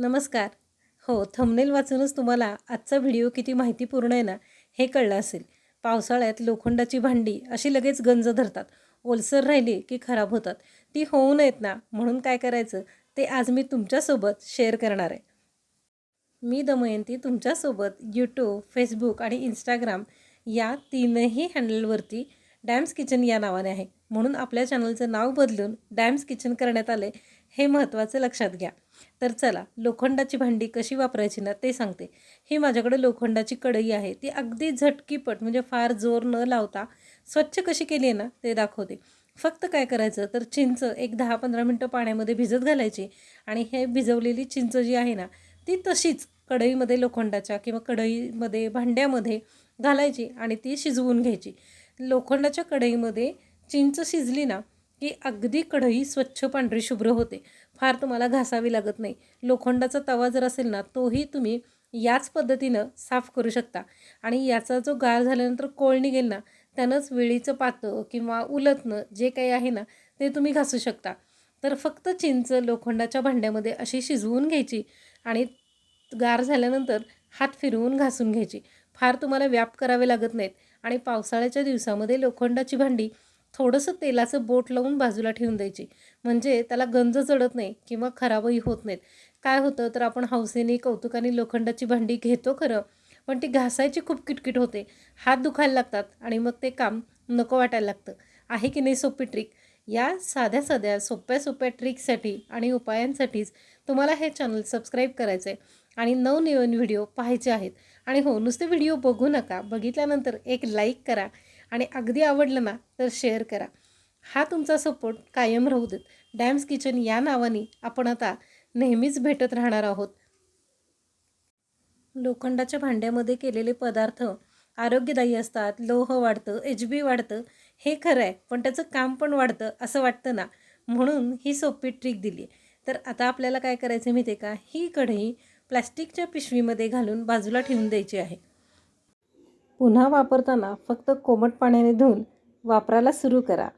नमस्कार. हो थंबनेल वाचूनच तुम्हाला आजचा व्हिडिओ किती माहितीपूर्ण आहे ना हे कळलं असेल. पावसाळ्यात लोखंडाची भांडी अशी लगेच गंज धरतात. ओलसर राहिली की खराब होतात. ती होऊ नयेत ना म्हणून काय करायचं? ते आज मी तुमच्यासोबत शेअर करणार आहे. मी दमयंती तुमच्यासोबत यूट्यूब फेसबुक आणि इंस्टाग्राम या तीनही हँडलवरती डॅम्स किचन या नावाने आहे. म्हणून आपल्या चॅनलचं नाव बदलून डॅम्स किचन करण्यात आले हे महत्त्वाचं लक्षात घ्या. तर चला लोखंडाची भांडी कशी वापरायची ना ते सांगते. ही माझ्याकडे लोखंडाची कढई आहे. ती अगदी झटकीपट म्हणजे फार जोर न लावता स्वच्छ कशी केली आहे ना ते दाखवते. फक्त काय करायचं तर चिंच एक दहा पंधरा मिनटं पाण्यामध्ये भिजत घालायची आणि हे भिजवलेली चिंच जी आहे ना ती तशीच कढईमध्ये लोखंडाच्या किंवा कढईमध्ये भांड्यामध्ये घालायची आणि ती शिजवून घ्यायची. लोखंडाच्या कढईमध्ये चिंच शिजली ना की अगदी कढई स्वच्छ पांढरी शुभ्र होते. फार तुम्हाला घासावी लागत नाही. लोखंडाचा तवा जर असेल ना तोही तुम्ही याच पद्धतीनं साफ करू शकता. आणि याचा जो गार झाल्यानंतर कोळ निघेल ना त्यानंच वेळीचं पातं किंवा उलटणं जे काही आहे ना ते तुम्ही घासू शकता. तर फक्त चिंच लोखंडाच्या भांड्यामध्ये अशी शिजवून घ्यायची आणि गार झाल्यानंतर हात फिरवून घासून घ्यायची. फार तुम्हाला व्याप करावे लागत नाहीत. आणि पावसाळ्याच्या दिवसामध्ये लोखंडाची भांडी थोडंसं तेलाचं बोट लावून बाजूला ठेवून द्यायची. म्हणजे त्याला गंज चढत नाही किंवा खराबही होत नाहीत. काय होतं तर आपण हौसेने कौतुकाने लोखंडाची भांडी घेतो खरं पण ती घासायची खूप किटकिट होते. हात दुखायला लागतात आणि मग ते काम नको वाटायला लागतं. आहे की नाही सोपी ट्रिक? या साध्या साध्या सोप्या सोप्या ट्रिकसाठी आणि उपायांसाठीच तुम्हाला हे चॅनल सबस्क्राईब करायचं आहे आणि नवनवीन व्हिडिओ पाहायचे आहेत. आणि हो नुसते व्हिडिओ बघू नका. बघितल्यानंतर एक लाईक करा. आणि अगदी आवडलं ना तर शेअर करा. हा तुमचा सपोर्ट कायम राहू देत. डॅम्स किचन या नावाने आपण आता नेहमीच भेटत राहणार आहोत. लोखंडाच्या भांड्यामध्ये केलेले पदार्थ आरोग्यदायी असतात लोह वाढतं एच बी वाढतं हे खरं आहे पण त्याचं काम पण वाढतं असं वाटतं ना? म्हणून ही सोपी ट्रिक दिली तर आता आपल्याला काय करायचं माहिती आहे का? ही कढई प्लॅस्टिकच्या पिशवीमध्ये घालून बाजूला ठेवून द्यायची आहे. पुन्हा वापरताना फक्त कोमट पाण्याने धुवून वापरायला सुरू करा.